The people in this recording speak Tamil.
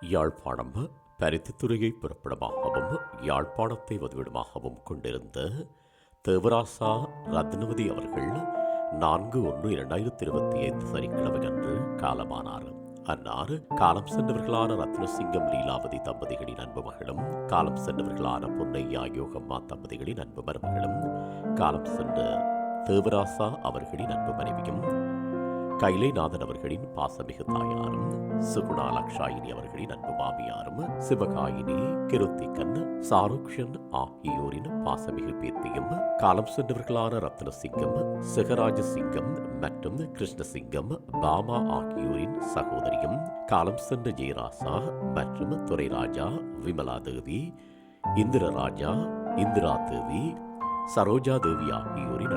யாழ்ப்பாணம் பருத்தித்துறையை புறப்படமாகவும் யாழ்ப்பாணத்தை வதிவிடமாகவும் கொண்டிருந்த தேவராசா ரத்னவதி அவர்கள் நான்கு ஒன்று இரண்டாயிரத்தி இருபத்தி ஐந்து சனிக்கிழமை அன்று காலமானார். அன்னார் காலம் சென்றவர்களான ரத்னசிங்கம் லீலாவதி தம்பதிகளின் அன்பு மகளும் காலம் சென்றவர்களான பொன்னையா யோகம்மா தம்பதிகளின் அன்பு மருமகளும் காலம் சென்ற தேவராசா அவர்களின் அன்பு மனைவியும் கைலைநாதன் அவர்களின் பாசமிகு தாயாரும் சுகுணா லக்ஷாயினி அவர்களின் அன்பு மாமியாரும் சிவகாயினி கிருத்திகன் சாருக்ஷன் ஆகியோரின் பாசமிகு பேத்தியும் காலம் சென்றவர்களான ரத்னசிங்கம் சிகராஜ சிங்கம் மற்றும் கிருஷ்ணசிங்கம் பாமா ஆகியோரின் சகோதரியும் காலம் சென்ற ஜெயராசா மற்றும் துரைராஜா விமலா தேவி இந்திரராஜா இந்திரா தேவி சரோஜா தேவி ஆகியோரின்